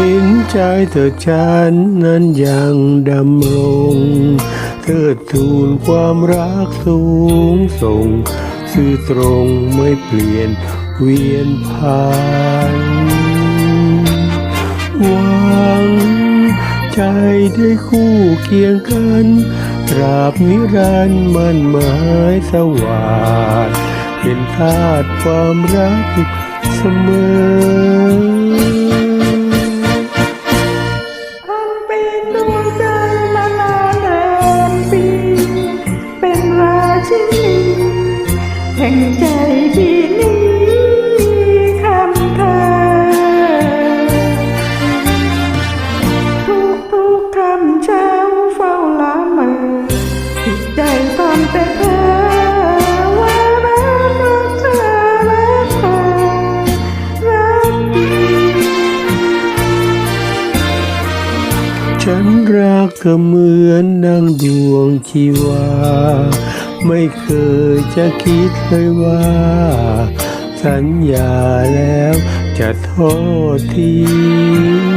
หินใจเธอฉันนั้นยังดำรงเทิดทูนความรักสูงส่ง ซื่อตรงไม่เปลี่ยนเวียนผ่านหวังใจได้คู่เคียงกันตราบนิรันดร์มันหมายสวาสเป็นทาสความรักเสมอ งใจที่นี้คำทุักเธอเหมือนดังดวงชีวา ไม่เคยจะคิดเลยว่า สัญญาแล้วจะทอทิ้ง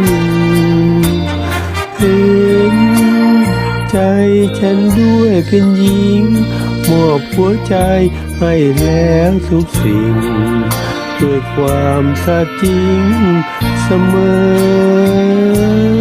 เห็นใจฉันด้วยเป็นหญิงมอบหัวใจให้แล้วทุกสิ่ง ด้วยความสัตย์จริงเสมอ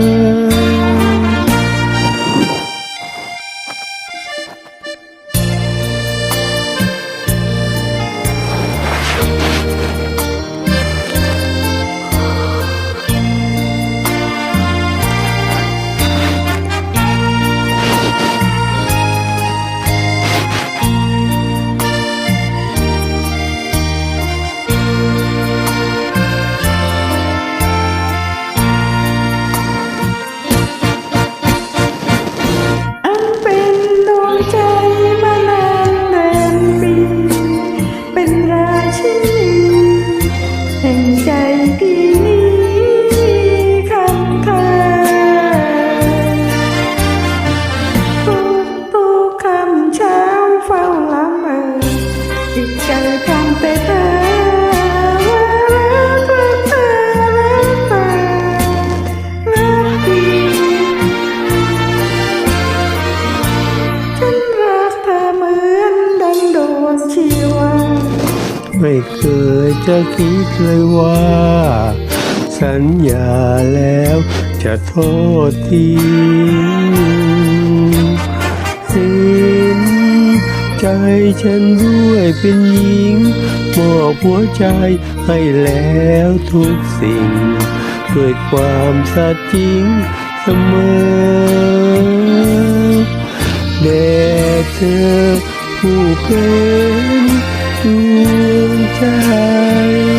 ไม่เคยจะคิดเลยว่า สัญญาแล้วจะโทษทิ้งเห็นใจฉันด้วยเป็นหญิงมอบหัวใจให้แล้วทุกสิ่ง ด้วยความสัตย์จริงเสมอแด่เธอผู้เป็นดว carry